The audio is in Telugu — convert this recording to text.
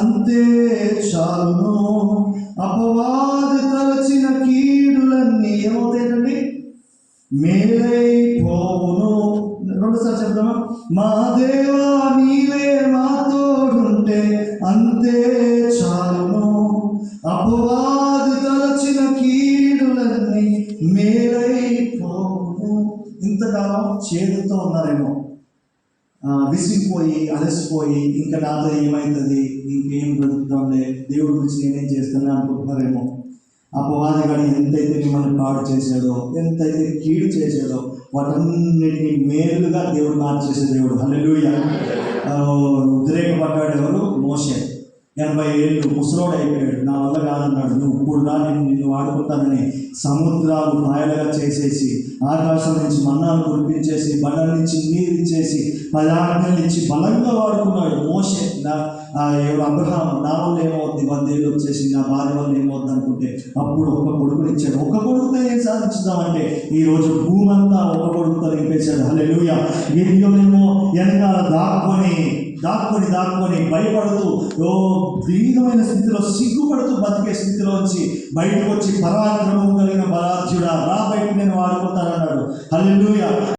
అంతే చాలును. అపవాది తలచిన కీడులన్నీ ఏమవుతాయండి మేలై పోవును రెండోసారి చెప్దామా? మా దేవా నీవే మాతోడుంటే అంతే చాలును. అపవాది తలచిన కీడులన్నీ మేలై పోవును ఇంతకాలం చేదుతో ఉన్నారేమో. విసిగిపోయి అలసిపోయి ఇంకా నాతో ఏమవుతుంది ఇంకేం బ్రతుకుతాంలే? దేవుడి గురించి నేనేం చేస్తానని అనుకుంటున్నారేమో. అపవాది కానీ ఎంతైతే మిమ్మల్ని పాడు చేశాడో ఎంతైతే కీడు చేశాడో వాటన్నిటిని మేలుగా దేవుడు మార్చేసే దేవుడు. హల్లెలూయ. ఆ, ఉద్రేకపడ్డాడు ఎనభై ఏళ్ళు ముసలోడు అయిపోయాడు. నా వల్ల కాదన్నాడు. నువ్వు ఇప్పుడు రా నేను నిన్ను వాడుకుంటానని సముద్రాలు మాయలుగా చేసేసి ఆకాశం నుంచి మన్నాను కురిపించేసి బండల నుంచి నీరు ఇచ్చేసి పదార్థాల నుంచి బలంగా వాడుకున్నాడు మోసే నా అబ్రహాం నా వల్ల ఏమవుద్ది? వందేళ్ళు వచ్చేసి నా భార్య వల్ల ఏమవుద్ది అనుకుంటే అప్పుడు ఒక్క కొడుకుని ఇచ్చాడు. ఒక్క కొడుకుతో ఏం సాధించుదామంటే ఈ రోజు భూమంతా ఒక్క కొడుకుతో నింపేశాడు. హల్లెలూయా. గిరియోనేమో వెనకాల దాక్కొని దాక్కొని దాక్కొని భయపడుతూ ఓ దీనమైన స్థితిలో సిగ్గుపడుతూ బతికే స్థితిలో వచ్చి బయటకు వచ్చి పరాక్రమం కలిగిన బలాధ్యుడా రా బయట నేను వాడుకుంటానన్నాడు. హల్లెలూయా.